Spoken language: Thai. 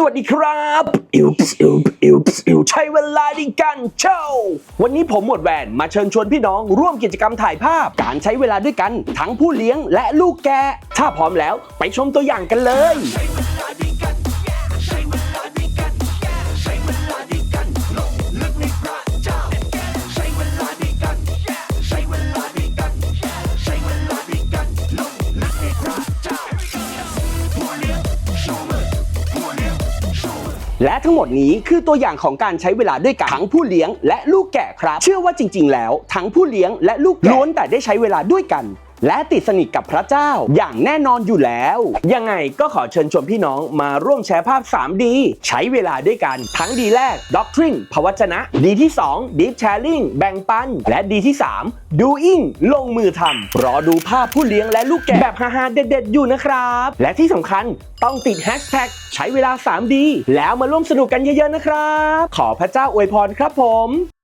สวัสดีครับอิวส์อิวส์อิวส์อิวใช้เวลาในการโชว์วันนี้ผมหมวดแหวนมาเชิญชวนพี่น้องร่วมกิจกรรมถ่ายภาพ การใช้เวลาด้วยกัน ทั้งผู้เลี้ยงและลูกแกะถ้าพร้อมแล้วไปชมตัวอย่างกันเลย และทั้งหมดนี้คือตัวอย่างของการใช้เวลาด้วยกันทั้งผู้เลี้ยงและลูกแกะครับ เชื่อว่าจริง ๆ แล้ว ทั้งผู้เลี้ยงและลูกแกะล้วนแต่ได้ใช้เวลาด้วยกัน และติดสนิทกับพระเจ้าอย่างแน่นอนอยู่แล้ว ยังไงก็ขอเชิญชวนพี่น้องมาร่วมแชร์ภาพ 3D ใช้เวลาด้วยกัน ทั้งดีแรก Doctrine พระวจนะ ดีที่ 2 Deep Sharing แบ่งปัน และดีที่ 3 Doing ลงมือทำรอดูภาพผู้เลี้ยงและลูกแกะแบบฮาๆเด็ดๆ อยู่นะครับ และที่สำคัญต้องติดแฮชแท็กใช้เวลา 3D แล้วมาร่วมสนุกกันเยอะๆนะครับ ขอพระเจ้าอวยพรครับผม